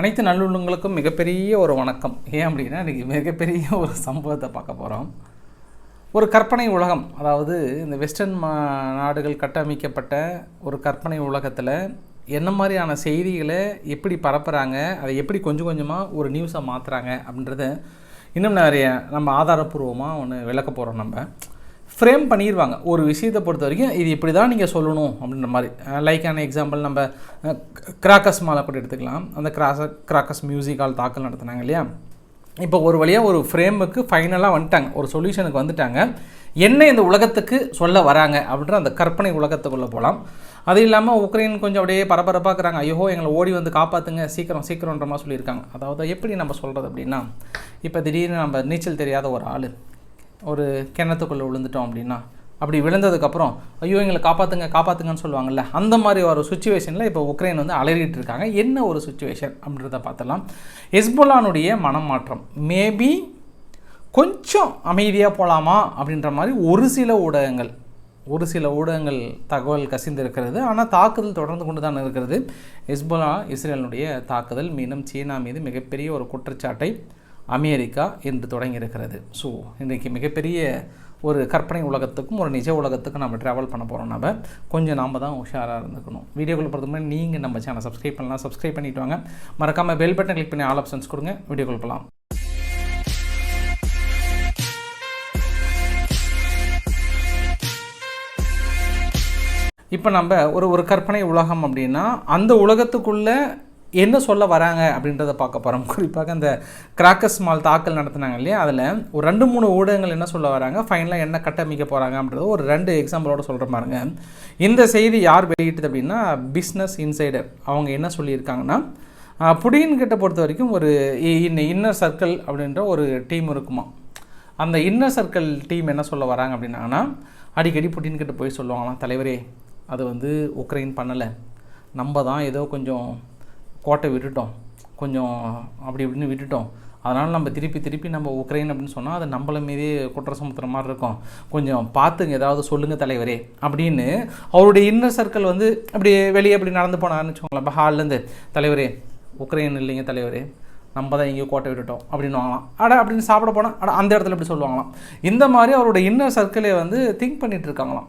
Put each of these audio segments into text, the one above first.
அனைத்து நல்லுள்ளங்களுக்கும் மிகப்பெரிய ஒரு வணக்கம். ஏன் அப்படின்னா இன்றைக்கி மிகப்பெரிய ஒரு சம்பவத்தை பார்க்க போகிறோம் ஒரு கற்பனை உலகம் அதாவது இந்த வெஸ்டர்ன் மா நாடுகள் கட்டமைக்கப்பட்ட ஒரு கற்பனை உலகத்தில் என்ன மாதிரியான செய்திகளை எப்படி பரப்புகிறாங்க அதை எப்படி கொஞ்சம் கொஞ்சமாக ஒரு நியூஸை மாற்றுறாங்க அப்படின்றத இன்னும் நிறைய நம்ம ஆதாரப்பூர்வமாக ஒன்று விளக்க போகிறோம் நம்ம. ஃப்ரேம் பண்ணிடுவாங்க ஒரு விஷயத்தை பொறுத்த வரைக்கும் இது இப்படி தான் நீங்கள் சொல்லணும் அப்படின்ற மாதிரி. லைக்கான எக்ஸாம்பிள் நம்ம கிராக்கஸ் மாலை கூட எடுத்துக்கலாம். அந்த கிராச கிராக்கஸ் மியூசிக்கால் தாக்கல் நடத்துனாங்க இல்லையா? இப்போ ஒரு வழியாக ஒரு ஃப்ரேமுக்கு ஃபைனலாக வந்துட்டாங்க. ஒரு சொல்யூஷனுக்கு வந்துட்டாங்க. என்ன இந்த உலகத்துக்கு சொல்ல வராங்க அப்படின்ற அந்த கற்பனை உலகத்துக்குள்ளே போகலாம் அது இல்லாமல் உக்ரைன் கொஞ்சம் அப்படியே பரபரப்பாக்குறாங்க. ஐயோ எங்களை ஓடி வந்து காப்பாற்றுங்க சீக்கிரம் சீக்கிரன்ற மாதிரி சொல்லியிருக்காங்க. அதாவது எப்படி நம்ம சொல்கிறது அப்படின்னா இப்போ திடீர்னு நம்ம நீச்சல் தெரியாத ஒரு ஆள் ஒரு கிணத்துக்குள்ளே விழுந்துட்டோம் அப்படின்னா அப்படி விழுந்ததுக்கப்புறம் ஐயோ எங்களை காப்பாற்றுங்க காப்பாற்றுங்கன்னு சொல்லுவாங்கள்ல அந்த மாதிரி ஒரு சுச்சுவேஷனில் இப்போ உக்ரைன் வந்து அலறிட்டு இருக்காங்க. என்ன ஒரு சுச்சுவேஷன் அப்படின்றத பார்த்துலாம் எஸ்போலானுடைய மனம் மாற்றம் மேபி கொஞ்சம் அமைதியாக போகலாமா அப்படின்ற மாதிரி ஒரு சில ஊடகங்கள் ஒரு சில ஊடகங்கள் தகவல் கசிந்து இருக்கிறது ஆனால் தாக்குதல் தொடர்ந்து கொண்டு தான் இருக்கிறது. எஸ்போலா இஸ்ரேலினுடைய தாக்குதல் மீண்டும் சீனா மீது மிகப்பெரிய ஒரு குற்றச்சாட்டை அமெரிக்கா என்று தொடங்கியிருக்கிறது. ஸோ இன்றைக்கு மிகப்பெரிய ஒரு கற்பனை உலகத்துக்கும் ஒரு நிஜ உலகத்துக்கும் நம்ம ட்ராவல் பண்ண போகிறோம் நம்ம கொஞ்சம் நாம் தான் உஷாராக இருந்துக்கணும். வீடியோக்குள்ள பொறுத்தவரை மாதிரி நீங்கள் நம்ம சேனல் சப்ஸ்கிரைப் பண்ணலாம் சப்ஸ்கிரைப் பண்ணிட்டு வாங்க. மறக்காமல் பெல் பட்டன் கிளிக் பண்ணி ஆல் ஆப்ஷன்ஸ் கொடுங்க. வீடியோக்குள்ள போகலாம் இப்போ நம்ம ஒரு ஒரு கற்பனை உலகம் அப்படின்னா அந்த உலகத்துக்குள்ளே என்ன சொல்ல வராங்க அப்படின்றத பார்க்க போகிறோம் குறிப்பாக அந்த கிராக்கஸ் மால் தாக்கல் நடத்தினாங்க இல்லையா? அதில் ஒரு ரெண்டு மூணு ஊடகங்கள் என்ன சொல்ல வராங்க? ஃபைனலாக என்ன கட்டமைக்க போகிறாங்க அப்படின்றத ஒரு ரெண்டு எக்ஸாம்பிளோட சொல்கிற பாருங்க. இந்த செய்தி யார் வெளியிட்டது அப்படின்னா பிஸ்னஸ் இன்சைடர் அவங்க என்ன சொல்லியிருக்காங்கன்னா புடியின் கிட்ட பொறுத்த வரைக்கும் ஒரு இன்னர் சர்க்கிள் அப்படின்ற ஒரு டீம் இருக்குமா அந்த இன்னர் சர்க்கிள் டீம் என்ன சொல்ல வராங்க அப்படின்னாங்கன்னா அடிக்கடி புட்டின் கிட்ட போய் சொல்லுவாங்களாம் தலைவரே அது வந்து உக்ரைன் பண்ணலை. நம்ம தான் ஏதோ கொஞ்சம் கோட்டை விட்டுட்டோம். கொஞ்சம் அப்படி இப்படின்னு விட்டுட்டோம். அதனால் நம்ம திருப்பி திருப்பி நம்ம உக்ரைன் அப்படின்னு சொன்னால் அது நம்மள மீதே குற்ற சுமத்துற மாதிரி இருக்கும். கொஞ்சம் பார்த்துங்க ஏதாவது சொல்லுங்கள் தலைவரே அப்படின்னு அவருடைய இன்னர் சர்க்கிள் வந்து அப்படி வெளியே அப்படி நடந்து போனார்னு வச்சுக்கோங்களேன். இப்போ ஹால்லேருந்து தலைவரே உக்ரைன் இல்லைங்க தலைவரே நம்ம தான் இங்கே கோட்டை விட்டுட்டோம் அப்படின்னு வாங்கலாம். அட அப்படின்னு சாப்பிட போனால் அட அந்த இடத்துல இப்படி சொல்லுவாங்களாம். இந்த மாதிரி அவரோட இன்னர் சர்க்கிளே வந்து திங்க் பண்ணிகிட்டு இருக்காங்களாம்.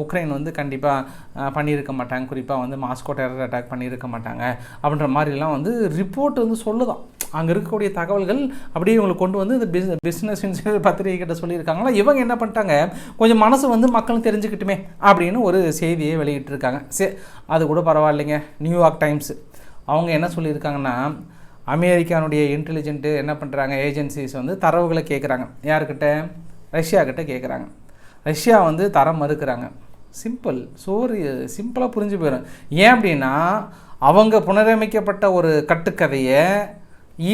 உக்ரைன் வந்து கண்டிப்பாக பண்ணியிருக்க மாட்டாங்க. குறிப்பாக வந்து மாஸ்கோ டெரர் அட்டாக் பண்ணியிருக்க மாட்டாங்க அப்படின்ற மாதிரிலாம் வந்து ரிப்போர்ட் வந்து சொல்லுதான். அங்கே இருக்கக்கூடிய தகவல்கள் அப்படியே இவங்களுக்கு கொண்டு வந்து இந்த பிஸ் பிஸ்னஸ் இன்சைடர் பத்திரிகை கிட்ட சொல்லியிருக்காங்களா? இவங்க என்ன பண்ணிட்டாங்க? கொஞ்சம் மனசு வந்து மக்களும் தெரிஞ்சுக்கிட்டுமே அப்படின்னு ஒரு செய்தியை வெளியிட்டிருக்காங்க. சே அது கூட பரவாயில்லைங்க. நியூயார்க் டைம்ஸ் அவங்க என்ன சொல்லியிருக்காங்கன்னா அமெரிக்கானுடைய இன்டெலிஜென்ட்டு என்ன பண்ணுறாங்க ஏஜென்சிஸ் வந்து தரவுகளை கேட்குறாங்க யாருக்கிட்ட ரஷ்யாக்கிட்ட கேட்குறாங்க ரஷ்யா வந்து தரம் மறுக்கிறாங்க. சிம்பிள் சோறு சிம்பிளாக புரிஞ்சு போயிடும் ஏன் அப்படின்னா அவங்க புனரமைக்கப்பட்ட ஒரு கட்டுக்கதையை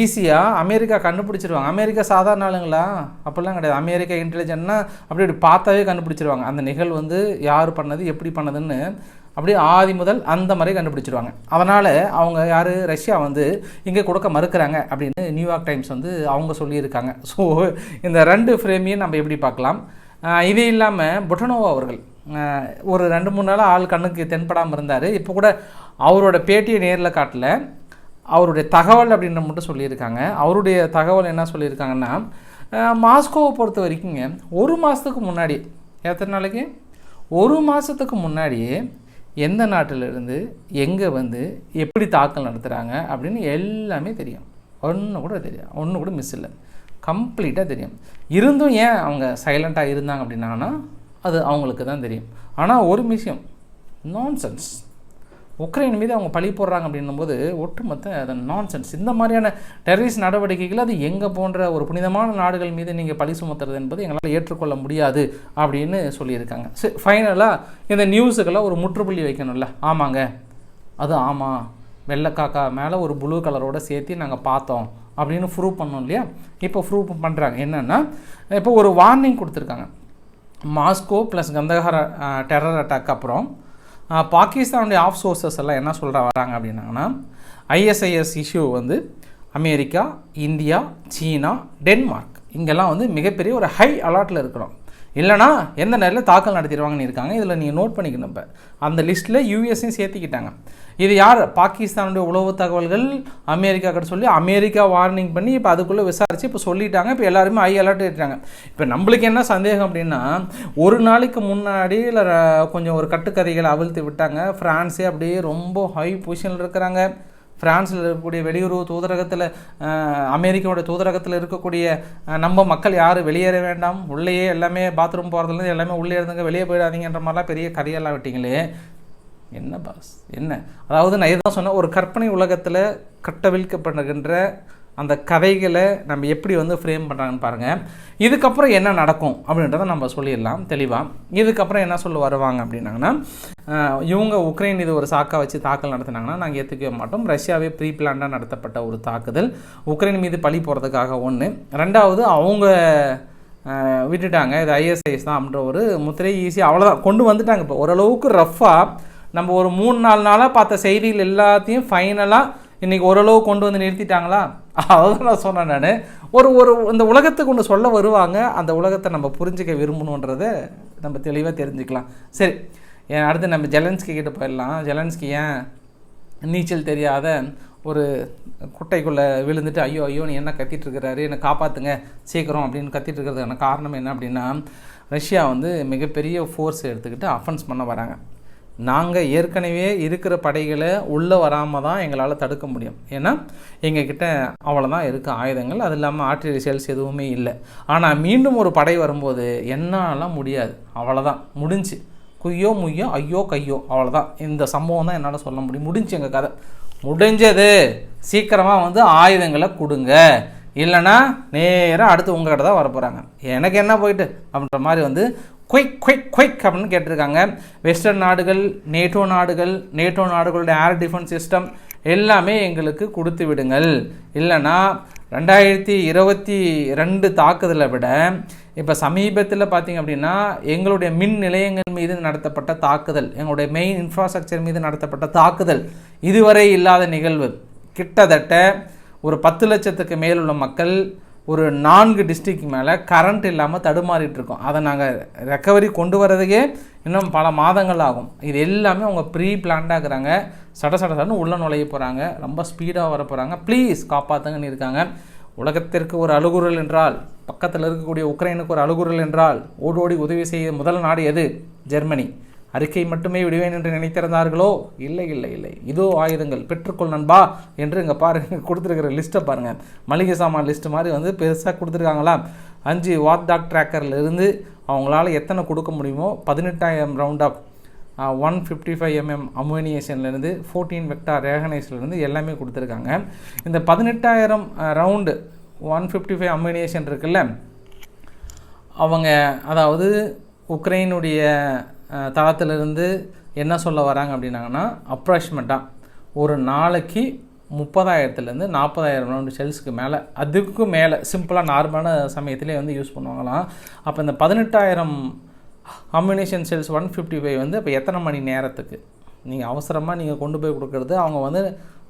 ஈஸியாக அமெரிக்கா கண்டுபிடிச்சிருவாங்க. அமெரிக்கா சாதாரண ஆளுங்களா? அப்படிலாம் கிடையாது. அமெரிக்கா இன்டெலிஜென்ட்னா அப்படி அப்படி பார்த்தாவே கண்டுபிடிச்சிருவாங்க. அந்த நிகழ்வு வந்து யார் பண்ணது எப்படி பண்ணதுன்னு அப்படியே ஆதி முதல் அந்த மாதிரி கண்டுபிடிச்சிருவாங்க. அதனால் அவங்க யார்? ரஷ்யா வந்து இங்கே கொடுக்க மறுக்கிறாங்க அப்படின்னு நியூயார்க் டைம்ஸ் வந்து அவங்க சொல்லியிருக்காங்க. ஸோ இந்த ரெண்டு ஃப்ரேமையும் நம்ம எப்படி பார்க்கலாம்? இது இல்லாமல் புட்டனோவா அவர்கள் ஒரு ரெண்டு மூணு நாள் ஆள் கண்ணுக்கு தென்படாமல் இருந்தார். இப்போ கூட அவரோட பேட்டியை நேரில் காட்டல. அவருடைய தகவல் அப்படின்ற மட்டும் சொல்லியிருக்காங்க. அவருடைய தகவல் என்ன சொல்லியிருக்காங்கன்னா மாஸ்கோவை பொறுத்த வரைக்குங்க ஒரு மாதத்துக்கு முன்னாடி எத்தனை நாளைக்கு? ஒரு மாதத்துக்கு முன்னாடியே எந்த நாட்டிலிருந்து எங்கே வந்து எப்படி தாக்கல் நடத்துகிறாங்க அப்படின்னு எல்லாமே தெரியும். ஒன்று கூட தெரியும் ஒன்று கூட மிஸ் இல்லை. கம்ப்ளீட்டாக தெரியும். இருந்தும் ஏன் அவங்க சைலண்ட்டாக இருந்தாங்க அப்படின்னாங்கன்னா அது அவங்களுக்கு தான் தெரியும். ஆனால் ஒரு விஷயம் நான் சென்ஸ் உக்ரைன் மீது அவங்க பழி போடுறாங்க அப்படின்னும் போது ஒட்டுமொத்த அது நான்சென்ஸ் இந்த மாதிரியான டெரரிஸ்ட் நடவடிக்கைகள் அது எங்கே போன்ற ஒரு புனிதமான நாடுகள் மீது நீங்கள் பழி சுமத்துறது என்பது எங்களால் ஏற்றுக்கொள்ள முடியாது அப்படின்னு சொல்லியிருக்காங்க. சரி ஃபைனலாக இந்த நியூஸுக்கெல்லாம் ஒரு முற்றுப்புள்ளி வைக்கணும்ல. ஆமாங்க. அது ஆமாம் வெள்ளைக்காக்கா மேலே ஒரு ப்ளூ கலரோடு சேர்த்து நாங்கள் பார்த்தோம். அப்படின்னு ப்ரூவ் பண்ணோம் இல்லையா? இப்போ ப்ரூவ் பண்ணுறாங்க என்னென்னா இப்போ ஒரு வார்னிங் கொடுத்துருக்காங்க. Moscow plus Kandahar terror attack அப்புறம் பாகிஸ்தானுடைய ஆஃப் சோர்சஸ் எல்லாம் என்ன சொல்கிற வராங்க அப்படின்னாங்கன்னா ஐஎஸ்ஐஎஸ் இஷ்யூ வந்து அமெரிக்கா இந்தியா சீனா டென்மார்க். இங்கெல்லாம் வந்து மிகப்பெரிய ஒரு ஹை அலர்ட்டில் இருக்கிறோம். இல்லைனா எந்த நேரத்தில் தாக்கல் நடத்திடுவாங்கன்னு இருக்காங்க. இதில் நீங்கள் நோட் பண்ணிக்கணும் இப்போ. அந்த லிஸ்ட்டில் யூஎஸையும் சேர்த்திக்கிட்டாங்க. இது யார்? பாகிஸ்தானுடைய உளவு தகவல்கள் அமெரிக்கா கிட்ட சொல்லி அமெரிக்கா வார்னிங் பண்ணி இப்போ அதுக்குள்ளே விசாரித்து இப்போ சொல்லிட்டாங்க. இப்போ எல்லாருமே ஐ அலர்ட் ஆகிட்டாங்க இப்போ நம்மளுக்கு என்ன சந்தேகம் அப்படின்னா ஒரு நாளைக்கு முன்னாடி இல்லை கொஞ்சம் ஒரு கட்டுக்கதைகளை அவிழ்த்து விட்டாங்க. ஃப்ரான்ஸே அப்படியே ரொம்ப ஹை பொசிஷனில் இருக்கிறாங்க. பிரான்ஸில் இருக்கக்கூடிய வெளியுறவு தூதரகத்தில் அமெரிக்காவோட தூதரகத்தில் இருக்கக்கூடிய நம்ம மக்கள் யாரும் வெளியேற வேண்டாம். உள்ளேயே எல்லாமே பாத்ரூம் போகிறதுலேருந்து எல்லாமே உள்ளே இருந்துங்க வெளியே போயிடாதீங்கன்ற மாதிரிலாம் பெரிய கதையெல்லாம் விட்டீங்களே? என்ன பாஸ் என்ன? அதாவது நான் இதான் சொன்னேன் ஒரு கற்பனை உலகத்தில் கட்டவிழ்க்கப்படுகின்ற அந்த கதைகளை நம்ம எப்படி வந்து ஃப்ரேம் பண்ணுறாங்கன்னு பாருங்கள் இதுக்கப்புறம் என்ன நடக்கும் அப்படின்றத நம்ம சொல்லிடலாம் தெளிவாக இதுக்கப்புறம் என்ன சொல்ல வருவாங்க அப்படின்னாங்கன்னா இவங்க உக்ரைன் இது ஒரு சாக்கா வச்சு தாக்கல் நடத்தினாங்கன்னா நாங்கள் ஏற்றுக்கவே மாட்டோம். ரஷ்யாவே ப்ரீ பிளான்டாக நடத்தப்பட்ட ஒரு தாக்குதல். உக்ரைன் மீது பழி போகிறதுக்காக ஒன்று ரெண்டாவது அவங்க விட்டுட்டாங்க. இது ஐஎஸ்ஐஎஸ் தான் அப்படின்ற ஒரு முத்திரை ஈஸியாக அவ்வளோதான் கொண்டு வந்துட்டாங்க இப்போ. ஓரளவுக்கு ரஃப்பாக நம்ம ஒரு மூணு நாலு நாளாக பார்த்த செய்திகள் எல்லாத்தையும் ஃபைனலாக இன்றைக்கி ஓரளவு கொண்டு வந்து நிறுத்திட்டாங்களா? அதான் நான் சொன்னேன் நான். ஒரு ஒரு இந்த உலகத்துக்கு ஒன்று சொல்ல வருவாங்க அந்த உலகத்தை நம்ம புரிஞ்சுக்க விரும்பணுன்றதை நம்ம தெளிவாக தெரிஞ்சுக்கலாம். சரி ஏன் அடுத்து நம்ம ஜெலன்ஸ்கி கிட்டே போயிடலாம். ஜெலன்ஸ்கி ஏன் நீச்சல் தெரியாத ஒரு குட்டைக்குள்ளே விழுந்துட்டு ஐயோ ஐயோ நீ என்ன கத்திட்டு இருக்கிறாரு? என்னை காப்பாற்றுங்க சீக்கிரம் அப்படின்னு கத்திட்டு இருக்கிறதுக்கான காரணம் என்ன அப்படின்னா ரஷ்யா வந்து மிகப்பெரிய ஃபோர்ஸ் எடுத்துக்கிட்டு அஃபென்ஸ் பண்ண வராங்க. நாங்கள் ஏற்கனவே இருக்கிற படைகளை உள்ளே வராமல் தான் எங்களால் தடுக்க முடியும். ஏன்னா எங்ககிட்ட அவ்வளோதான் இருக்குது ஆயுதங்கள். அது இல்லாமல் ஆர்டிலரி சேல்ஸ் எதுவுமே இல்லை. ஆனால் மீண்டும் ஒரு படை வரும்போது என்னாலாம் முடியாது. அவ்வளோதான் முடிஞ்சு. குய்யோ முய்யோ ஐயோ கையோ. அவ்வளோதான் இந்த சம்பவம் தான் என்னால் சொல்ல முடியும். முடிஞ்சு எங்கள் கதை. முடிஞ்சது. சீக்கிரமாக வந்து ஆயுதங்களை கொடுங்க. இல்லைன்னா நேராக அடுத்து உங்ககிட்ட தான் வர போகிறாங்க எனக்கு என்ன போயிட்டு? அப்படின்ற மாதிரி வந்து குயிக் குயிக் குயிக் அப்படின்னு கேட்டிருக்காங்க. வெஸ்டர்ன் நாடுகள் நேட்டோ நாடுகள் நேட்டோ நாடுகளுடைய ஏர் டிஃபென்ஸ் சிஸ்டம் எல்லாமே எங்களுக்கு கொடுத்து விடுங்கள். இல்லைன்னா ரெண்டாயிரத்தி இருபத்தி ரெண்டு தாக்குதலை விட இப்போ சமீபத்தில் பார்த்தீங்க அப்படின்னா எங்களுடைய மின் நிலையங்கள் மீது நடத்தப்பட்ட தாக்குதல் எங்களுடைய மெயின் இன்ஃப்ராஸ்ட்ரக்சர் மீது நடத்தப்பட்ட தாக்குதல் இதுவரை இல்லாத நிகழ்வு. கிட்டத்தட்ட ஒரு பத்து லட்சத்துக்கு மேலுள்ள மக்கள் ஒரு நான்கு டிஸ்ட்ரிக் மேலே கரண்ட் இல்லாமல் தடுமாறிட்டு இருக்கோம். அதை நாங்கள் ரெக்கவரி கொண்டு வரதுக்கே இன்னும் பல மாதங்கள் ஆகும். இது எல்லாமே அவங்க ப்ரீ பிளான்டாக இருக்கிறாங்க. சட சட சடன்னு உள்ள நுழைய போகிறாங்க ரொம்ப ஸ்பீடாக வர போகிறாங்க ப்ளீஸ் காப்பாற்றுங்கன்னு இருக்காங்க. உலகத்திற்கு ஒரு அழுகுறல் என்றால் பக்கத்தில் இருக்கக்கூடிய உக்ரைனுக்கு ஒரு அழுகுறல் என்றால் ஓடோடி உதவி செய்ய முதல் நாடு எது? ஜெர்மனி. அறிக்கை மட்டுமே விடுவேன் என்று நினைத்திருந்தார்களோ? இல்லை இல்லை இல்லை. இதோ ஆயுதங்கள். பெற்றுக்கொள் நண்பா என்று இங்கே பாருங்க கொடுத்துருக்கிற லிஸ்ட்டை பாருங்கள் மளிகை சாமான் லிஸ்ட் மாதிரி வந்து பெருசாக கொடுத்துருக்காங்களா அஞ்சு வாட் டாக் ட்ராக்கர்ல இருந்து அவங்களால எத்தனை கொடுக்க முடியுமோ? பதினெட்டாயிரம் round off one fifty five MM அமோனியேஷன்லேருந்து fourteen vector ரேகனைஸ்லேருந்து எல்லாமே கொடுத்துருக்காங்க. இந்த பதினெட்டாயிரம் round one fifty five ammunition இருக்குல்ல? அவங்க அதாவது உக்ரைனுடைய தளத்திலிருந்து என்ன சொல்ல வராங்க அப்படின்னாங்கன்னா அப்ராக்சிமேட்டாக ஒரு நாளைக்கு முப்பதாயிரத்துலேருந்து நாற்பதாயிரம் ரவுண்டு செல்ஸுக்கு மேலே அதுக்கும் மேலே சிம்பிளாக நார்மலான சமயத்திலே வந்து யூஸ் பண்ணுவாங்களாம். அப்போ இந்த பதினெட்டாயிரம் ammunition cells one fifty five வந்து இப்போ எத்தனை மணி நேரத்துக்கு? நீங்கள் அவசரமாக நீங்கள் கொண்டு போய் கொடுக்குறது அவங்க வந்து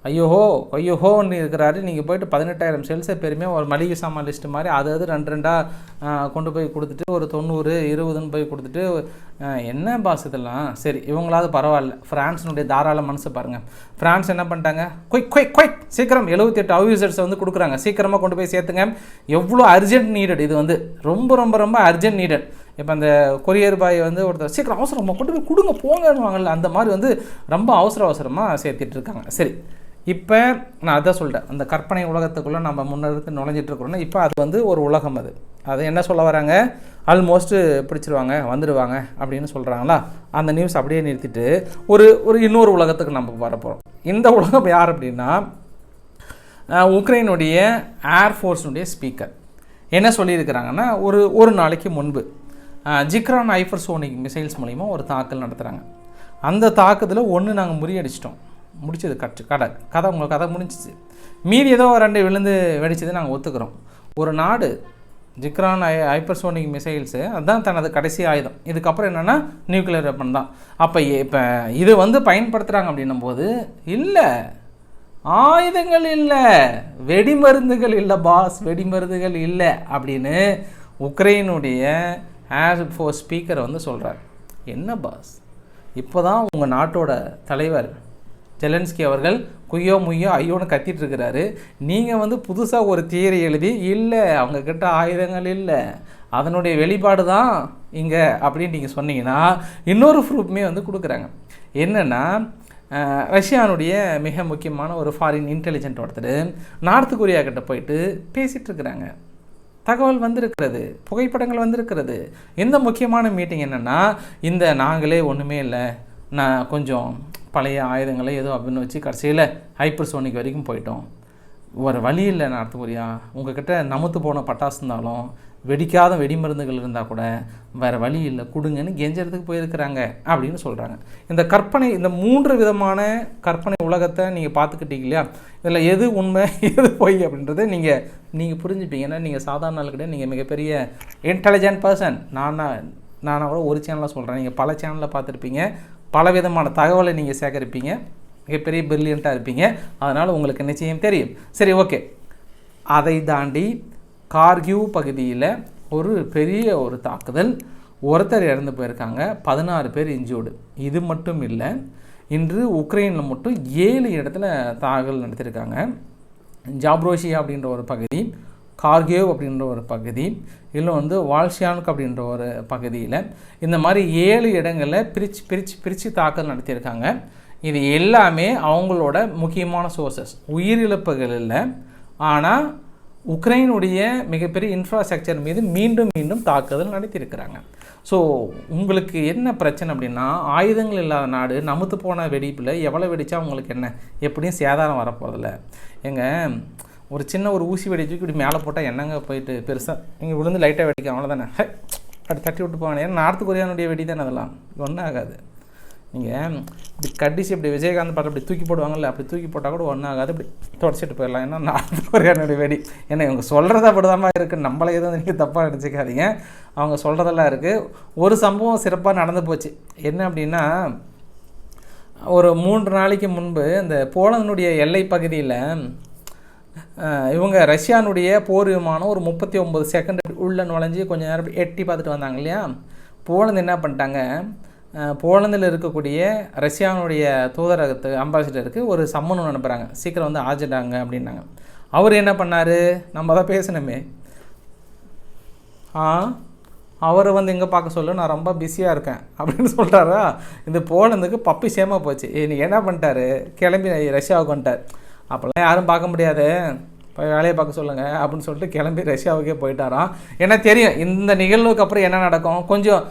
ஐயோஹோ ஐயோஹோன்னு இருக்கிறாரு. நீங்கள் போயிட்டு பதினெட்டாயிரம் செல்ஸை பெருமையாக ஒரு மளிகை சாமான் லிஸ்ட்டு மாதிரி அது அது ரெண்டு ரெண்டாக கொண்டு போய் கொடுத்துட்டு ஒரு தொண்ணூறு இருபதுன்னு போய் கொடுத்துட்டு என்ன பாஸ் இதெல்லாம்? சரி இவங்களாவது பரவாயில்ல. ஃப்ரான்ஸினுடைய தாராள மனசு பாருங்கள் ஃப்ரான்ஸ் என்ன பண்ணிட்டாங்க? குயிக் குயிக் குயிக் சீக்கிரம் எழுபத்தெட்டு அவ்யூசர்ஸை வந்து கொடுக்குறாங்க. சீக்கிரமாக கொண்டு போய் சேர்த்துங்க. எவ்வளோ அர்ஜென்ட் நீடட் இது வந்து. ரொம்ப ரொம்ப ரொம்ப அர்ஜென்ட் நீடட் இப்போ அந்த கொரியர் பாய் வந்து ஒருத்தர் சீக்கிரம் அவசரமாக கொண்டு போய் கொடுங்க போங்கன்னு வாங்கல அந்த மாதிரி வந்து ரொம்ப அவசர அவசரமாக சேர்த்திட்டு இருக்காங்க. சரி. இப்போ நான் அதான் சொல்கிறேன் அந்த கற்பனை உலகத்துக்குள்ளே நம்ம முன்னெடுத்து நுழைஞ்சிட்டு இருக்கிறோன்னா இப்போ அது வந்து ஒரு உலகம் அது. அது என்ன சொல்ல வராங்க? ஆல்மோஸ்ட்டு பிடிச்சிருவாங்க வந்துடுவாங்க அப்படின்னு சொல்கிறாங்களா அந்த நியூஸ் அப்படியே நிறுத்திட்டு ஒரு ஒரு இன்னொரு உலகத்துக்கு நம்ம வரப்போகிறோம் இந்த உலகம் யார் அப்படின்னா உக்ரைனுடைய ஏர்ஃபோர்ஸுடைய ஸ்பீக்கர் என்ன சொல்லியிருக்கிறாங்கன்னா ஒரு ஒரு நாளைக்கு முன்பு அஹ், ஜிக்ரான் ஐஃபர்சோனிக் மிசைல்ஸ் மூலிமா ஒரு தாக்கல் நடத்துகிறாங்க அந்த தாக்குதலில் ஒன்று நாங்கள் முறியடிச்சிட்டோம். முடிச்சது கட்டு கதை கதை உங்கள் கதை முடிஞ்சிச்சு. மீதி ஏதோ ரெண்டு விழுந்து வெடிச்சது நாங்கள் ஒத்துக்கிறோம். ஒரு நாடு ஜிக்ரான் ஐ ஹைப்பர்சோனிக் மிசைல்ஸு அதுதான் தனது கடைசி ஆயுதம். இதுக்கப்புறம் என்னென்னா நியூக்ளியர் வெப்பன் தான். அப்போ இப்போ இது வந்து பயன்படுத்துகிறாங்க அப்படின்னும் போது இல்லை. ஆயுதங்கள் இல்லை. வெடிமருந்துகள் இல்லை பாஸ் வெடிமருந்துகள் இல்லை அப்படின்னு உக்ரைனுடைய ஆஸ் ஃபோர் ஸ்பீக்கரை வந்து சொல்கிறார் என்ன பாஸ்? இப்போ தான் உங்கள் நாட்டோட தலைவர் ஜெலன்ஸ்கி அவர்கள் குய்யோ முய்யோ ஐயோன்னு கத்திட்டு இருக்கிறாரு நீங்கள் வந்து புதுசாக ஒரு தியரி எழுதி இல்லை அவங்க கிட்ட ஆயுதங்கள் இல்லை. அதனுடைய வெளிப்பாடு தான் இங்கே அப்படின்னு நீங்கள் சொன்னீங்கன்னா இன்னொரு ப்ரூஃப்மே வந்து கொடுக்குறாங்க. என்னென்னா ரஷ்யானுடைய மிக முக்கியமான ஒரு ஃபாரின் இன்டெலிஜென்ட் ஒருத்தர் நார்த் கொரியா கிட்ட போயிட்டு பேசிகிட்டு இருக்கிறாங்க. தகவல் வந்திருக்கிறது புகைப்படங்கள் வந்திருக்கிறது. எந்த முக்கியமான மீட்டிங் என்னென்னா இந்த நாங்களே ஒன்றுமே இல்லை. நான் கொஞ்சம் பழைய ஆயுதங்களை ஏதோ அப்படின்னு வச்சு கடைசியில் ஹைப்பர் சோனிக் வரைக்கும் போயிட்டோம். ஒரு வழி இல்லை நான் கொரியா உங்ககிட்ட நமுத்து போன பட்டாசு இருந்தாலும் வெடிக்காத வெடிமருந்துகள் இருந்தால் கூட வேறு வழி இல்லை கொடுங்கன்னு கெஞ்சறதுக்கு போயிருக்கிறாங்க அப்படின்னு சொல்கிறாங்க இந்த கற்பனை இந்த மூன்று விதமான கற்பனை உலகத்தை நீங்கள் பார்த்துக்கிட்டீங்க இல்லையா? இதில் எது உண்மை எது பொய் அப்படின்றத நீங்கள் நீங்கள் புரிஞ்சுப்பீங்க. ஏன்னா நீங்கள் சாதாரண ஆள் கிட்டே நீங்கள் மிகப்பெரிய இன்டெலிஜென்ட் பர்சன் நான் நான் கூட ஒரு சேனலில் சொல்கிறேன் நீங்கள் பல சேனலில் பார்த்துருப்பீங்க. பல விதமான தகவலை நீங்கள் சேகரிப்பீங்க. மிகப்பெரிய பிரில்லியண்ட்டாக இருப்பீங்க. அதனால் உங்களுக்கு நிச்சயம் தெரியும். சரி ஓகே. அதை தாண்டி கார்கியூ பகுதியில் ஒரு பெரிய ஒரு தாக்குதல். ஒருத்தர் இறந்து போயிருக்காங்க. பதினாறு பேர் இன்ஜூர்டு இது மட்டும் இல்லை இன்று உக்ரைனில் மட்டும் ஏழு இடத்துல தாக்குதல் நடத்தியிருக்காங்க. ஜாப்ரோஷியா அப்படின்ற ஒரு பகுதி. கார்கேவ் அப்படின்ற ஒரு பகுதி இல்லை வந்து வால்ஷியானுக் அப்படின்ற ஒரு பகுதியில் இந்த மாதிரி ஏழு இடங்களில் பிரித்து பிரித்து பிரித்து தாக்கல் நடத்தியிருக்காங்க. இது எல்லாமே அவங்களோட முக்கியமான சோர்சஸ் உயிரிழப்புகள் இல்லை ஆனால் உக்ரைனுடைய மிகப்பெரிய இன்ஃப்ராஸ்ட்ரக்சர் மீது மீண்டும் மீண்டும் தாக்குதல் நடத்தியிருக்கிறாங்க. ஸோ உங்களுக்கு என்ன பிரச்சனை அப்படின்னா ஆயுதங்கள் இல்லாத நாடு நமுத்து போன வெடிப்பில் எவ்வளோ வெடித்தா உங்களுக்கு என்ன? எப்படியும் சேதாரம் வரப்போகிறதில்ல எங்கள் ஒரு சின்ன ஒரு ஊசி வெடிச்சு இப்படி மேலே போட்டால் என்னங்க போயிட்டு? பெருசாக நீங்கள் விழுந்து லைட்டாக வெடிக்க அவ்வளோதானே ஹே அப்படி தட்டி விட்டு போவாங்க ஏன்னா நார்த் கொரியானுடைய வெடி தானே அதெல்லாம். ஒன்றும் ஆகாது. நீங்கள் இப்படி கடிச்சு இப்படி விஜயகாந்த் பாட்டு அப்படி தூக்கி போடுவாங்கல்ல அப்படி தூக்கி போட்டால் கூட ஒன்றும் ஆகாது. இப்படி தொடச்சிட்டு போயிடலாம். ஏன்னா நார்த் கொரியானுடைய வெடி. ஏன்னா இவங்க சொல்கிறத அப்படிதாம்மா இருக்குது நம்மளே எதுவும் நீங்கள் தப்பாக நினச்சிக்காதீங்க. அவங்க சொல்கிறதெல்லாம் இருக்குது ஒரு சம்பவம் சிறப்பாக நடந்து போச்சு. என்ன அப்படின்னா ஒரு மூன்று நாளைக்கு முன்பு இந்த போலந்தினுடைய எல்லை பகுதியில் இவங்க ரஷ்யானுடைய போர் விமானம் ஒரு முப்பத்தி ஒம்பது செகண்ட் உள்ளே நுழைஞ்சி கொஞ்சம் நேரம் எட்டி பார்த்துட்டு வந்தாங்க இல்லையா? போலந்து என்ன பண்ணிட்டாங்க? போலந்தில் இருக்கக்கூடிய ரஷ்யானுடைய தூதரகத்து அம்பாசிடருக்கு ஒரு சம்மன் அனுப்புகிறாங்க சீக்கிரம் வந்து ஆஜிட்டாங்க அப்படின்னாங்க. அவர் என்ன பண்ணார்? நம்ம தான் பேசணுமே. ஆ அவரை வந்து எங்கே பார்க்க சொல்லு நான் ரொம்ப பிஸியாக இருக்கேன். அப்படின்னு சொல்கிறாரா இந்த போலந்துக்கு பப்பி சேமா போச்சு. இன்னைக்கு என்ன பண்ணிட்டாரு? கிளம்பி ரஷ்யாவுக்கு வந்துட்டார். அப்போல்லாம் யாரும் பார்க்க முடியாது. போய் வேலையை பார்க்க சொல்லுங்கள் அப்படின்னு சொல்லிட்டு கிளம்பி ரஷ்யாவுக்கே போயிட்டாராம். ஏன்னா தெரியும் இந்த நிகழ்வுக்கு அப்புறம் என்ன நடக்கும்? கொஞ்சம்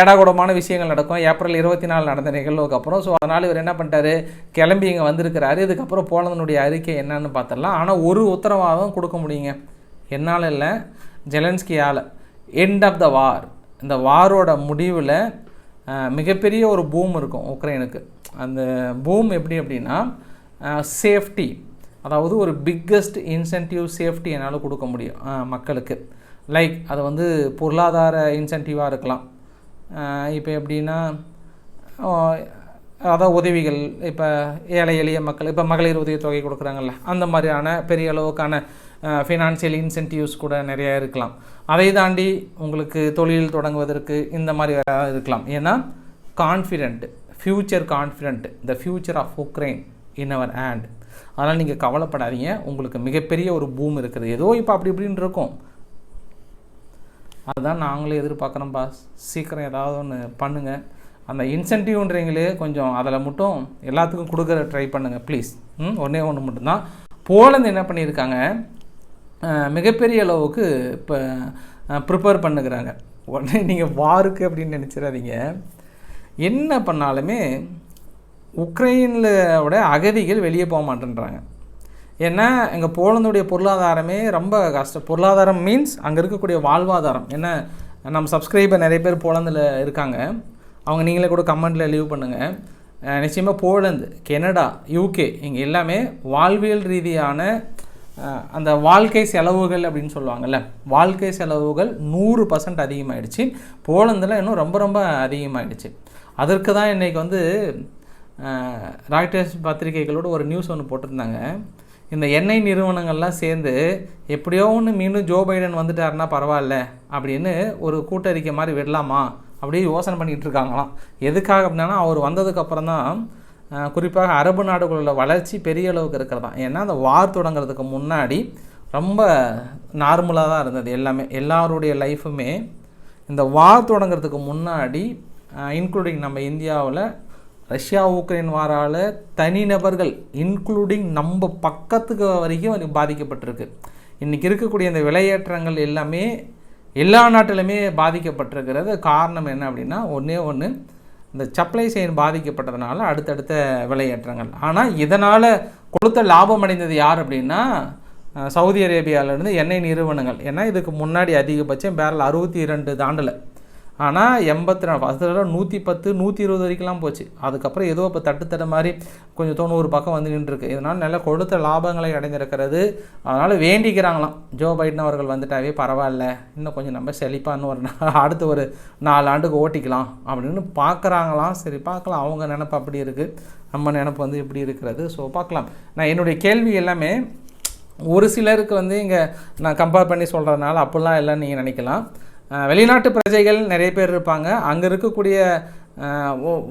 ஏடாகூடமான விஷயங்கள் நடக்கும். ஏப்ரல் இருபத்தி நாலு நடந்த நிகழ்வுக்கு அப்புறம் ஸோ அதனால் இவர் என்ன பண்ணிட்டாரு? கிளம்பி இங்கே வந்திருக்கிறாரு. இதுக்கப்புறம் போலந்தனுடைய அறிக்கை என்னன்னு பார்த்துடலாம். ஆனால் ஒரு உத்தரவாதம் கொடுக்க முடியுங்க. என்னால் இல்லை. ஜெலன்ஸ்கியால். எண்ட் ஆஃப் த வார் இந்த வாரோட முடிவில் மிகப்பெரிய ஒரு பூம் இருக்கும் உக்ரைனுக்கு. அந்த பூம் எப்படி அப்படின்னா சேஃப்டி அதாவது ஒரு பிக்கஸ்ட் இன்சென்டிவ் சேஃப்டி என்னால் கொடுக்க முடியும் மக்களுக்கு. லைக் அது வந்து பொருளாதார இன்சென்டிவாக இருக்கலாம். இப்போ எப்படின்னா அதான் உதவிகள் இப்போ ஏழை எளிய மக்கள் இப்போ மகளிர் உதவித்தொகை கொடுக்குறாங்கல்ல அந்த மாதிரியான பெரிய அளவுக்கான ஃபினான்ஷியல் இன்சென்டிவ்ஸ் கூட நிறையா இருக்கலாம். அதை தாண்டி உங்களுக்கு தொழில் தொடங்குவதற்கு இந்த மாதிரி இருக்கலாம். ஏன்னா confident future confident the future of Ukraine in our hand அதனால் நீங்கள் கவலைப்படாதீங்க. உங்களுக்கு மிகப்பெரிய ஒரு பூம் இருக்குது. ஏதோ இப்போ அப்படி இப்படின்னு இருக்கும். அதுதான் நாங்களே எதிர்பார்க்குறோம் பாஸ் சீக்கிரம் ஏதாவது ஒன்று பண்ணுங்கள் அந்த இன்சென்டிவ்ன்றீங்களே கொஞ்சம் அதில் மட்டும் எல்லாத்துக்கும் கொடுக்குற ட்ரை பண்ணுங்கள் ப்ளீஸ் ம் ஒன்றே ஒன்று மட்டும்தான். போலந்து என்ன பண்ணியிருக்காங்க? மிகப்பெரிய அளவுக்கு இப்போ ப்ரிப்பேர் பண்ணுகிறாங்க. உடனே நீங்கள் வாருக்கு அப்படின்னு நினச்சிடாதீங்க. என்ன பண்ணாலுமே உக்ரைனில் விட அகதிகள் வெளியே போக மாட்டேன்றாங்க. ஏன்னா எங்கள் போலந்துடைய பொருளாதாரமே ரொம்ப கஷ்டம் பொருளாதாரம் மீன்ஸ் அங்கே இருக்கக்கூடிய வாழ்வாதாரம். ஏன்னா நம்ம சப்ஸ்கிரைபர் நிறைய பேர் போலந்தில் இருக்காங்க. அவங்க நீங்களே கூட கமெண்ட்டில் லீவ் பண்ணுங்கள் நிச்சயமாக போலந்து கெனடா யூகே இங்கே எல்லாமே வாழ்வியல் ரீதியான அந்த வாழ்க்கை செலவுகள் அப்படின்னு சொல்லுவாங்கல்ல வாழ்க்கை செலவுகள் நூறு பர்சன்ட் அதிகமாகிடுச்சு போலந்தில் இன்னும் ரொம்ப ரொம்ப அதிகமாகிடுச்சு அதற்கு தான் இன்றைக்கி வந்து ராய்டர்ஸ் பத்திரிகைகளோட ஒரு நியூஸ் ஒன்று போட்டிருந்தாங்க. இந்த எண்ணெய் நிறுவனங்கள்லாம் சேர்ந்து எப்படியோ ஒன்று மீண்டும் ஜோ பைடன் வந்துட்டாருன்னா பரவாயில்ல அப்படின்னு ஒரு கூட்டறிக்கை மாதிரி விடலாமா அப்படியே யோசனை பண்ணிகிட்டு இருக்காங்களாம். எதுக்காக அப்படின்னா அவர் வந்ததுக்கப்புறம் தான் குறிப்பாக அரபு நாடுகளோட வளர்ச்சி பெரிய அளவுக்கு இருக்கிறதா ஏன்னா அந்த வார் தொடங்குறதுக்கு முன்னாடி ரொம்ப நார்மலாக தான் இருந்தது எல்லாமே. எல்லாருடைய லைஃபுமே இந்த வார் தொடங்குறதுக்கு முன்னாடி இன்க்ளூடிங் நம்ம இந்தியாவில் ரஷ்யா உக்ரைன் வாரால் தனிநபர்கள் இன்க்ளூடிங் நம்ம பக்கத்துக்கு வரைக்கும் அது பாதிக்கப்பட்டிருக்கு. இன்றைக்கி இருக்கக்கூடிய இந்த விலையேற்றங்கள் எல்லாமே எல்லா நாட்டிலுமே பாதிக்கப்பட்டிருக்கிறது. காரணம் என்ன அப்படின்னா ஒன்றே ஒன்று இந்த சப்ளை செயின் பாதிக்கப்பட்டதுனால அடுத்தடுத்த விலையேற்றங்கள். ஆனால் இதனால் கொடுத்த லாபம் அடைந்தது யார் அப்படின்னா சவுதி அரேபியாவிலேருந்து எண்ணெய் நிறுவனங்கள். ஏன்னா இதுக்கு முன்னாடி அதிகபட்சம் பேரல் அறுபத்தி இரண்டு தாண்டலை. ஆனால் எண்பத்தி ரெண்டு ஃபஸ்ட்டு நூற்றி பத்து நூற்றி இருபது வரைக்கும்லாம் போச்சு. அதுக்கப்புறம் ஏதோ இப்போ தட்டுத்தட மாதிரி கொஞ்சம் தொண்ணூறு பக்கம் வந்து நின்றுருக்கு. இதனால் நல்ல கொடுத்த லாபங்களை அடைந்திருக்கிறது. அதனால் வேண்டிக்கிறாங்களாம். ஜோ பைடன் அவர்கள் வந்துட்டாவே பரவாயில்ல. இன்னும் கொஞ்சம் நம்ம செழிப்பான்னு ஒரு அடுத்து ஒரு நாலு ஆண்டுக்கு ஓட்டிக்கலாம் அப்படின்னு பார்க்குறாங்களாம் சரி பார்க்கலாம் அவங்க நினப்பு அப்படி இருக்குது நம்ம நினப்பு வந்து இப்படி இருக்கிறது. ஸோ பார்க்கலாம் நான் என்னுடைய கேள்வி எல்லாமே ஒரு சிலருக்கு வந்து இங்கே நான் கம்பேர் பண்ணி சொல்கிறதுனால அப்படிலாம் இல்லைன்னு நீங்கள் நினைக்கலாம். வெளிநாட்டு பிரஜைகள் நிறைய பேர் இருப்பாங்க. அங்கே இருக்கக்கூடிய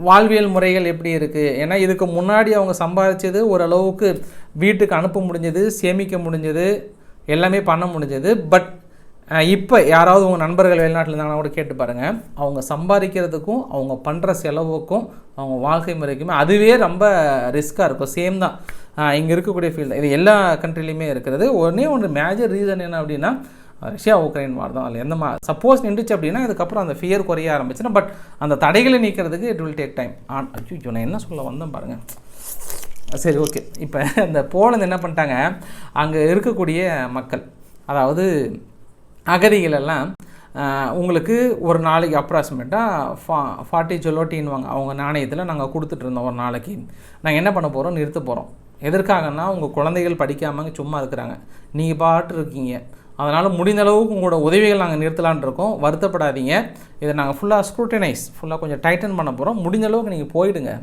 வாழ்வியல் முறைகள் எப்படி இருக்குது ஏன்னா இதுக்கு முன்னாடி அவங்க சம்பாதிச்சது ஓரளவுக்கு வீட்டுக்கு அனுப்ப முடிஞ்சது சேமிக்க முடிஞ்சது எல்லாமே பண்ண முடிஞ்சது. பட் இப்போ யாராவது உங்கள் நண்பர்கள் வெளிநாட்டில் இருந்தாங்கன்னா கூட கேட்டு பாருங்கள் அவங்க சம்பாதிக்கிறதுக்கும் அவங்க பண்ணுற செலவுக்கும் அவங்க வாழ்க்கை முறைக்குமே அதுவே ரொம்ப ரிஸ்க்காக இருக்கும். சேம் தான். இங்கே இருக்கக்கூடிய ஃபீல்டு இது எல்லா கண்ட்ரிலையுமே இருக்கிறது. ஒன்றே ஒன்று மேஜர் ரீசன் என்ன அப்படின்னா ரஷ்யா உக்ரைன் வார் தான் அதில். எந்த மா சப்போஸ் நின்றுச்சு அப்படின்னா அதுக்கப்புறம் அந்த ஃபியர் குறைய ஆரம்பிச்சுன்னா பட் அந்த தடைகளை நீக்கிறதுக்கு it will take time on ஐயோ நான் என்ன சொல்ல வந்தேன் பாருங்கள் சரி ஓகே இப்போ இந்த போலந்து என்ன பண்ணிட்டாங்க? அங்கே இருக்கக்கூடிய மக்கள் அதாவது அகதிகள் எல்லாம் உங்களுக்கு ஒரு நாளைக்கு அப்ராக்சிமேட்டாக ஃபா ஃபார்ட்டி ஜொலோட்டின்வாங்க அவங்க நாணயத்தில் நாங்கள் கொடுத்துட்ருந்தோம் ஒரு நாளைக்கு. நாங்கள் என்ன பண்ண போகிறோம் நிறுத்த போகிறோம் எதற்காகன்னா உங்கள் குழந்தைகள் படிக்காமல் சும்மா இருக்கிறாங்க. நீங்கள் பாட்டு இருக்கீங்க. அதனால் முடிந்த அளவுக்கு உங்களோட உதவிகள் நாங்கள் நிறுத்தலான்னு இருக்கோம். வருத்தப்படாதீங்க. இதை நாங்கள் ஃபுல்லாக ஸ்க்ரூட்டனைஸ் ஃபுல்லாக கொஞ்சம் டைட்டன் பண்ண போகிறோம் முடிஞ்ச அளவுக்கு நீங்கள் போயிடுங்க.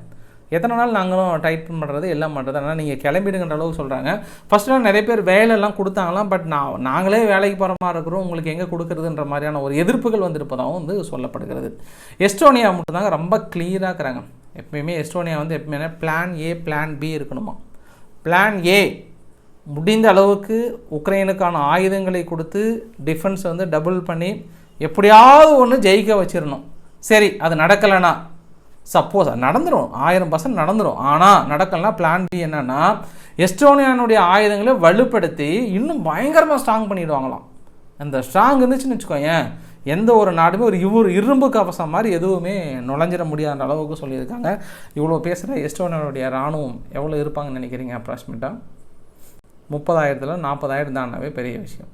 எத்தனை நாள் நாங்களும் டைட்டன் பண்ணுறது எல்லாம் பண்ணுறது ஆனால் நீங்கள் கிளம்பிடுங்கிற அளவுக்கு சொல்கிறாங்க ஃபஸ்ட்டுலாம் நிறைய பேர் வேலையெல்லாம் கொடுத்தாங்களாம் பட் நான் நாங்களே வேலைக்கு போகிற மாதிரி இருக்கிறோம். உங்களுக்கு எங்கே கொடுக்குறதுன்ற மாதிரியான ஒரு எதிர்ப்புகள் வந்திருப்பதாகவும் வந்து சொல்லப்படுகிறது. எஸ்டோனியா மட்டும்தாங்க ரொம்ப கிளியராக இருக்கிறாங்க. எப்பயுமே எஸ்டோனியா வந்து எப்பயுமே பிளான் ஏ பிளான் பி இருக்கணுமா? பிளான் ஏ முடிந்த அளவுக்கு உக்ரைனுக்கான ஆயுதங்களை கொடுத்து டிஃபென்ஸ் வந்து டபுள் பண்ணி எப்படியாவது ஒன்று ஜெயிக்க வச்சிடணும். சரி அது நடக்கலைன்னா சப்போஸ் நடந்துடும் ஆயிரம் பர்சன்ட் நடந்துடும் ஆனால் நடக்கலனா பிளான் பி என்னென்னா எஸ்டோனியானுடைய ஆயுதங்களை வலுப்படுத்தி இன்னும் பயங்கரமாக ஸ்ட்ராங் பண்ணிடுவாங்களாம். அந்த ஸ்ட்ராங் இருந்துச்சுன்னு வச்சுக்கோயேன் எந்த ஒரு நாடுமே ஒரு இவ்வொரு இரும்பு கவசம் மாதிரி எதுவுமே நுழைஞ்சிட முடியாத அளவுக்கு சொல்லியிருக்காங்க. இவ்வளோ பேசுகிற எஸ்டோனியாவுடைய இராணுவம் எவ்வளோ இருப்பாங்கன்னு நினைக்கிறீங்க அப்ராக்சிமேட்டாக முப்பதாயிரத்தில் நாற்பதாயிரம் தானாவே பெரிய விஷயம்.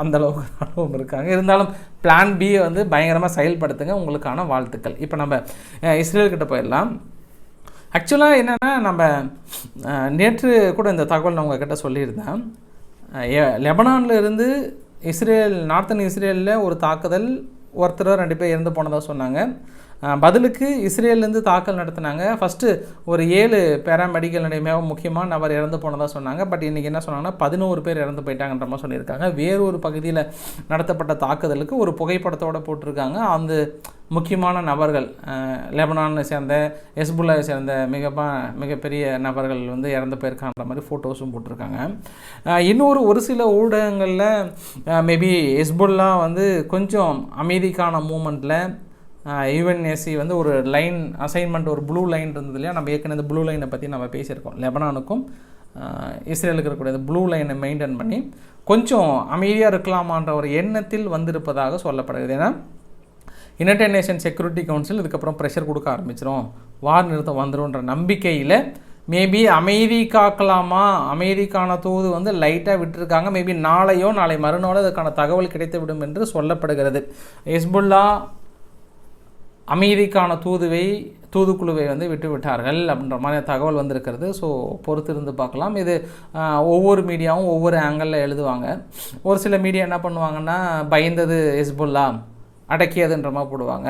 அந்த அளவுக்கு ராணுவம் இருக்காங்க. இருந்தாலும் பிளான் பி வந்து பயங்கரமாக செயல்படுத்துங்க. உங்களுக்கான வாழ்த்துக்கள். இப்போ நம்ம இஸ்ரேல்கிட்ட போயிடலாம். ஆக்சுவலாக என்னென்னா நம்ம நேற்று கூட இந்த தகவல் நான் உங்ககிட்ட சொல்லியிருந்தேன். லெபனானில் இருந்து இஸ்ரேல் நார்த்தன் இஸ்ரேலில் ஒரு தாக்குதல் ஒருத்தர் ரெண்டு பேர் இறந்து போனதாக சொன்னாங்க. பதிலுக்கு இஸ்ரேல்லேருந்து தாக்கல் நடத்தினாங்க. ஃபஸ்ட்டு ஒரு ஏழு பேராமெடிக்கல் நிலையமாக முக்கியமான நபர் இறந்து போனதாக சொன்னாங்க. பட் இன்றைக்கி என்ன சொன்னாங்கன்னா பதினோரு பேர் இறந்து போயிட்டாங்கன்ற மாதிரி சொல்லியிருக்காங்க. வேறொரு பகுதியில் நடத்தப்பட்ட தாக்குதலுக்கு ஒரு புகைப்படத்தோடு போட்டிருக்காங்க. அந்த முக்கியமான நபர்கள் லெபனானை சேர்ந்த எஸ்புல்லாவை சேர்ந்த மிக மிகப்பெரிய நபர்கள் வந்து இறந்து போயிருக்கான்ற மாதிரி ஃபோட்டோஸும் போட்டிருக்காங்க. இன்னொரு ஒரு சில ஊடகங்களில் மேபி எஸ்புல்லா வந்து கொஞ்சம் அமைதிக்கான மூமெண்ட்டில் யுஎன்ஏசி வந்து ஒரு லைன் அசைன்மெண்ட் ஒரு ப்ளூ லைன் இருந்தது இல்லையா? நம்ம ஏற்கனவே இந்த ப்ளூ லைனை பற்றி நம்ம பேசியிருக்கோம். லெபனானுக்கும் இஸ்ரேலுக்கு இருக்கக்கூடிய ப்ளூ லைனை மெயின்டைன் பண்ணி கொஞ்சம் அமைதியாக இருக்கலாமான்ற ஒரு எண்ணத்தில் வந்திருப்பதாக சொல்லப்படுகிறது. ஏன்னா யுனைடெட் நேஷன் செக்யூரிட்டி கவுன்சில் இதுக்கப்புறம் ப்ரெஷர் கொடுக்க ஆரம்பிச்சிடும் வார் நிறுத்தம் வந்துடும்ன்ற நம்பிக்கையில் மேபி அமைதி காக்கலாமா? அமைதிக்கான தூது வந்து லைட்டாக விட்டுருக்காங்க. மேபி நாளையோ நாளை மறுநாளோ அதுக்கான தகவல் கிடைத்துவிடும் என்று சொல்லப்படுகிறது. ஹெஸ்புல்லா அமைதிக்கான தூதுவை தூதுக்குழுவை வந்து விட்டு விட்டார்கள் அப்படின்ற மாதிரி தகவல் வந்திருக்கிறது. ஸோ பொறுத்திருந்து பார்க்கலாம். இது ஒவ்வொரு மீடியாவும் ஒவ்வொரு ஆங்கிளில் எழுதுவாங்க. ஒரு சில மீடியா என்ன பண்ணுவாங்கன்னா பயந்தது ஹெஸ்புல்லா அடக்கியதுன்ற மாதிரி போடுவாங்க.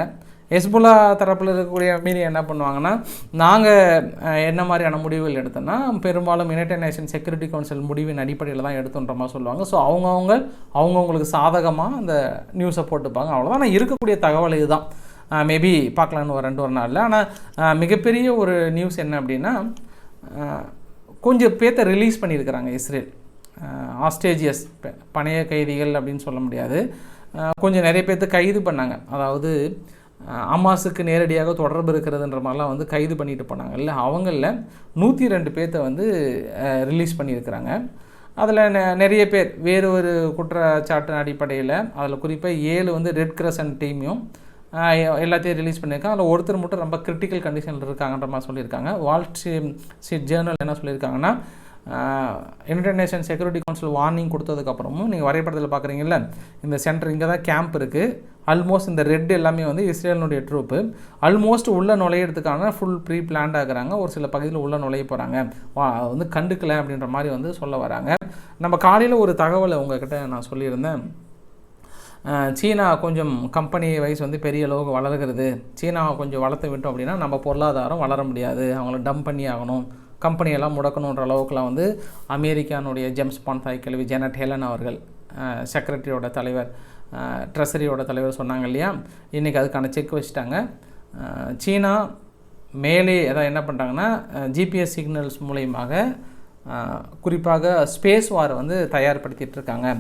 ஹெஸ்புல்லா தரப்பில் இருக்கக்கூடிய மீடியா என்ன பண்ணுவாங்கன்னா நாங்கள் என்ன மாதிரியான முடிவுகள் எடுத்தோன்னா பெரும்பாலும் யுனைடெட் நேஷன் செக்யூரிட்டி கவுன்சில் முடிவின் அடிப்படையில் தான் எடுத்துன்ற மாதிரி சொல்லுவாங்க. ஸோ அவங்கவுங்க அவங்கவுங்களுக்கு சாதகமாக அந்த நியூஸை போட்டுப்பாங்க. அவ்வளோதான் ஆனால் இருக்கக்கூடிய தகவல் இதுதான். மேபி பார்க்கலான்னு ஒரு ரெண்டு ஒரு நாளில். ஆனால் மிகப்பெரிய ஒரு நியூஸ் என்ன அப்படின்னா கொஞ்சம் பேர்த்த ரிலீஸ் பண்ணியிருக்கிறாங்க இஸ்ரேல். ஆஸ்ட்ரேஜியஸ் பணைய கைதிகள் அப்படின்னு சொல்ல முடியாது. கொஞ்சம் நிறைய பேர்த்து கைது பண்ணாங்க. அதாவது அமாஸுக்கு நேரடியாக தொடர்பு இருக்கிறதுன்ற மாதிரிலாம் வந்து கைது பண்ணிட்டு போனாங்கல்ல அவங்களில் நூற்றி ரெண்டு பேர்த்த வந்து ரிலீஸ் பண்ணியிருக்கிறாங்க. அதில் நெ நிறைய பேர் வேறு ஒரு குற்றச்சாட்டு அடிப்படையில் அதில் குறிப்பாக ஏழு வந்து ரெட் கிரசன் டீமையும் எல்லாத்தையும் ரிலீஸ் பண்ணியிருக்காங்க அதில் ஒருத்தர் மட்டும் ரொம்ப கிரிட்டிக்கல் கண்டிஷனில் இருக்காங்கன்ற மாதிரி சொல்லியிருக்காங்க. வால்ட் ஸ்ட்ரீட் ஜேர்னல் என்ன சொல்லியிருக்காங்கன்னா United Nation Security Council warning கொடுத்ததுக்கப்புறமும் நீங்கள் வரைபடத்தில் பார்க்குறீங்கல்ல இந்த சென்டர் இங்கே தான் கேம்ப் இருக்குது ஆல்மோஸ்ட் இந்த ரெட் எல்லாமே வந்து இஸ்ரேலினுடைய ட்ரூப்பு ஆல்மோஸ்ட் உள்ளே நுழையிறதுக்கான ஃபுல் ப்ரீ பிளான்ட் ஆகுறாங்க ஒரு சில பகுதியில் உள்ளே நுழைய போகிறாங்க வா வந்து கண்டுக்கலை அப்படின்ற மாதிரி வந்து சொல்ல வராங்க. நம்ம காலையில் ஒரு தகவலை உங்ககிட்ட நான் சொல்லியிருந்தேன். சீனா கொஞ்சம் கம்பெனி வைஸ் வந்து பெரிய அளவுக்கு வளர்கிறது. சீனாவை கொஞ்சம் வளர்த்து விட்டோம் அப்படின்னா நம்ம பொருளாதாரம் வளர முடியாது. அவங்கள டம்ப் பண்ணி ஆகணும். கம்பெனியெல்லாம் முடக்கணுன்ற அளவுக்குலாம் வந்து அமெரிக்கானுடைய ஜெம்ஸ் பான்தாய் கேள்வி ஜெனட் ஹெலன் அவர்கள் செக்ரட்டரியோட தலைவர் ட்ரெஸரியோட தலைவர் சொன்னாங்க இல்லையா? இன்றைக்கி அதுக்கான செக் வச்சுட்டாங்க. சீனா மேலே எதாவது என்ன பண்ணுறாங்கன்னா ஜிபிஎஸ் சிக்னல்ஸ் மூலயமாக குறிப்பாக ஸ்பேஸ் வார் வந்து தயார்படுத்திகிட்டு இருக்காங்க.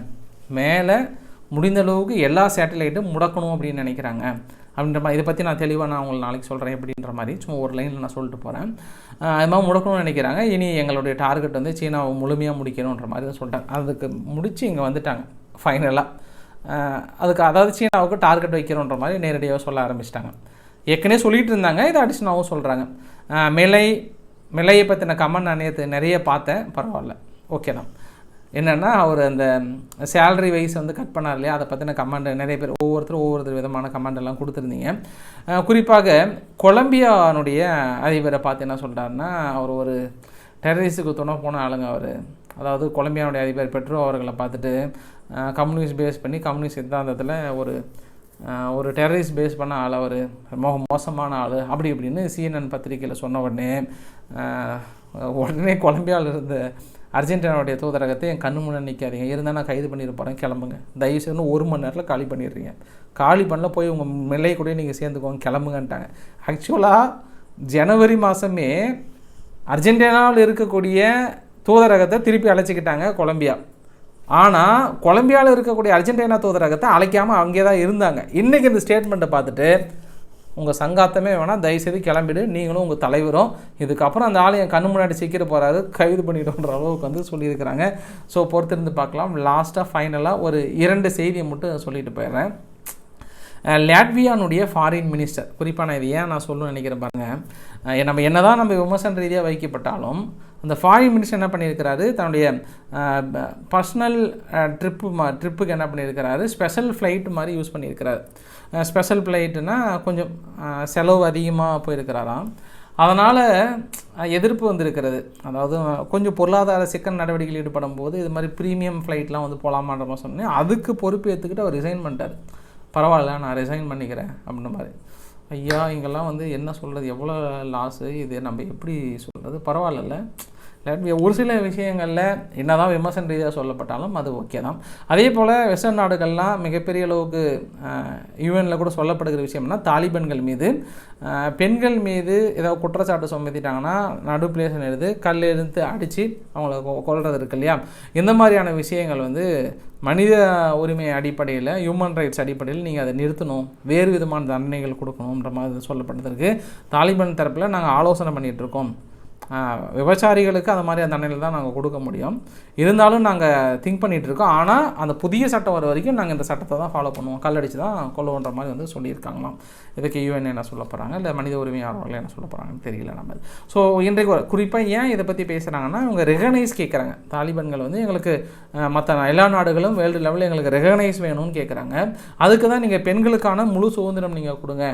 மேலே முடிந்த அளவுக்கு எல்லா சேட்டலைட்டும் முடக்கணும் அப்படின்னு நினைக்கிறாங்க. அப்படின்ற மாதிரி இதை பற்றி நான் தெளிவாக நான் உங்களுக்கு நாளைக்கு சொல்கிறேன் அப்படின்ற மாதிரி சும்மா ஒரு லைனில் நான் சொல்லிட்டு போகிறேன் அது மாதிரி முடக்கணும்னு நினைக்கிறாங்க. இனி எங்களுடைய டார்கெட் வந்து சீனாவை முழுமையாக முடிக்கணுன்ற மாதிரி தான் சொல்லிட்டாங்க அதுக்கு முடித்து இங்கே வந்துட்டாங்க ஃபைனலாக அதுக்கு அதாவது சீனாவுக்கு டார்கெட் வைக்கிறோன்ற மாதிரி நேரடியாக சொல்ல ஆரம்பிச்சிட்டாங்க. ஏற்கனவே சொல்லிகிட்டு இருந்தாங்க இதை அடிஷனாகவும் சொல்கிறாங்க மிலை மிலையை பற்றின கமெண்ட் நான் நேற்று நிறைய பார்த்தேன். பரவாயில்ல. ஓகே தான். என்னென்னா அவர் அந்த சேலரி வைஸ் வந்து கட் பண்ணார் இல்லையா? அதை பற்றின கமெண்ட் நிறைய பேர் ஒவ்வொருத்தரும் ஒவ்வொருத்தர் விதமான கமெண்ட் எல்லாம் கொடுத்துருந்தீங்க. குறிப்பாக கொலம்பியானுடைய அதிபரை பார்த்து என்ன சொல்கிறாருன்னா அவர் ஒரு டெரரிஸ்டுக்கு துணை போன ஆளுங்க அவர். அதாவது கொலம்பியானுடைய அதிபர் பெட்ரோ அவர்களை பார்த்துட்டு கம்யூனிஸ்ட் பேஸ் பண்ணி கம்யூனிஸ்ட் சித்தாந்தத்தில் ஒரு ஒரு டெரரிஸ்ட் பேஸ் பண்ண ஆள் அவர். மோ மோசமான ஆள். அப்படி இப்படின்னு சிஎன்என் பத்திரிகையில் சொன்ன உடனே உடனே கொலம்பியாவில் இருந்த அர்ஜென்டினாவுடைய தூதரகத்தை என் கண்ணு முன்னே நிற்காதீங்க இருந்தால் நான் கைது பண்ணிட்டு போகிறேன் கிளம்புங்க. தயவுசெய்து ஒரு மணி நேரத்தில் காலி பண்ணிடுறீங்க. காலி பண்ணல போய் உங்கள் மில்லை கூட நீங்கள் சேர்ந்துக்கோங்க. கிளம்புங்கன்ட்டாங்க. ஆக்சுவலாக ஜனவரி மாதமே அர்ஜென்டினாவில் இருக்கக்கூடிய தூதரகத்தை திருப்பி அழைச்சிக்கிட்டாங்க கொலம்பியா. ஆனால் கொலம்பியாவில் இருக்கக்கூடிய அர்ஜென்டினா தூதரகத்தை அழைக்காமல் அங்கே தான் இருந்தாங்க. இன்றைக்கி இந்த ஸ்டேட்மெண்ட்டை பார்த்துட்டு உங்கள் சங்காத்தமே வேணால் தயவுசெய்து கிளம்பிடு. நீங்களும் உங்கள் தலைவரும். இதுக்கப்புறம் அந்த ஆலயம் கண்ணு முன்னாடி சீக்கிரம் போகிறாரு கைது பண்ணிடுன்ற அளவுக்கு வந்து சொல்லியிருக்கிறாங்க. ஸோ பொறுத்திருந்து பார்க்கலாம். லாஸ்ட்டாக ஃபைனலாக ஒரு இரண்டு செய்தியை மட்டும் சொல்லிட்டு போயிடுறேன். லாட்வியானுடைய ஃபாரின் மினிஸ்டர் குறிப்பாக நான் இது ஏன் நான் சொல்லணும்னு நினைக்கிறேன் பாருங்கள் நம்ம என்ன தான் நம்ம விமர்சன ரீதியாக வைக்கப்பட்டாலும் அந்த ஃபாரின் மினிஸ்டர் என்ன பண்ணியிருக்கிறாரு? தன்னுடைய பர்சனல் ட்ரிப்பு மா ட்ரிப்புக்கு என்ன பண்ணியிருக்கிறாரு? ஸ்பெஷல் ஃப்ளைட் மாதிரி யூஸ் பண்ணியிருக்கிறாரு. ஸ்பெஷல் ஃப்ளைட்டுனா கொஞ்சம் செலவு அதிகமாக போயிருக்கிறாராம். அதனால் எதிர்ப்பு வந்திருக்கிறது. அதாவது கொஞ்சம் பொருளாதார சிக்கல் நடவடிக்கைகள் ஈடுபடும் போது இது மாதிரி ப்ரீமியம் ஃப்ளைட்லாம் வந்து போகலாமான்ற மாதிரி சொன்னேன். அதுக்கு பொறுப்பு ஏற்றுக்கிட்டு அவர் ரிசைன் பண்ணிட்டார். பரவாயில்ல நான் ரிசைன் பண்ணிக்கிறேன் அப்படின்ற மாதிரி. ஐயா இங்கெல்லாம் வந்து என்ன சொல்கிறது எவ்வளோ லாஸு இது நம்ம எப்படி சொல்கிறது பரவாயில்லல்ல. ஒரு சில விஷயங்களில் என்ன தான் விமர்சன ரீதியாக சொல்லப்பட்டாலும் அது ஓகே தான். அதே போல் வெஸ்டர்ன் நாடுகள்லாம் மிகப்பெரிய அளவுக்கு யூஎனில் கூட சொல்லப்படுகிற விஷயம்னா தாலிபன்கள் மீது. பெண்கள் மீது ஏதாவது குற்றச்சாட்டு சுமத்திட்டாங்கன்னா நடு பிளேசன் எடுத்து கல் எடுத்து அடித்து அவங்கள கொள்வது இருக்கு இல்லையா? இந்த மாதிரியான விஷயங்கள் வந்து மனித உரிமை அடிப்படையில் ஹியூமன் ரைட்ஸ் அடிப்படையில் நீங்கள் அதை நிறுத்தணும். வேறு விதமான தண்டனைகள் கொடுக்கணுன்ற மாதிரி சொல்லப்பட்டிருக்கு. தாலிபான் தரப்பில் நாங்கள் ஆலோசனை பண்ணிகிட்ருக்கோம் விபச்சாரிகளுக்கு அந்த மாதிரி அந்த அன்னையில் தான் நாங்கள் கொடுக்க முடியும். இருந்தாலும் நாங்கள் திங்க் பண்ணிகிட்டு இருக்கோம். ஆனால் அந்த புதிய சட்டம் வர வரைக்கும் நாங்கள் இந்த சட்டத்தை தான் ஃபாலோ பண்ணுவோம். கல்லடிச்சு தான் கொள்ளுவோன்ற மாதிரி வந்து சொல்லியிருக்காங்களாம். இதுக்கு யூஎன் என்ன சொல்ல போகிறாங்க இல்லை மனித உரிமை ஆர்வலர்கள் என்ன சொல்ல போகிறாங்கன்னு தெரியல நம்ம. ஸோ இன்றைக்கு குறிப்பாக ஏன் இதை பற்றி பேசுகிறாங்கன்னா இவங்க ரெகனைஸ் கேட்குறாங்க தாலிபன்கள் வந்து எங்களுக்கு மற்ற எல்லா நாடுகளும் வேர்ல்டு லெவலில் எங்களுக்கு ரெகனைஸ் வேணும்னு கேட்குறாங்க அதுக்கு தான் நீங்கள் பெண்களுக்கான முழு சுதந்திரம் நீங்கள் கொடுங்க.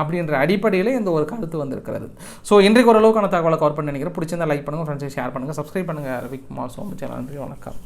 அப்படின்ற அடிப்படையில் இந்த ஒரு கருத்து வந்திருக்கிறது. ஸோ இன்றைக்கு ஓரளவுக்கான தகவலை கவர் பண்ணி நினைக்கிறேன். பிடிச்சிருந்தா லைக் பண்ணுங்கள் ஃப்ரெண்ட்ஸை ஷேர் பண்ணுங்கள் சப்ஸ்கிரைப் பண்ணுங்கள் ரவிக்குமார் சோமு சேனல் நன்றி வணக்கம்.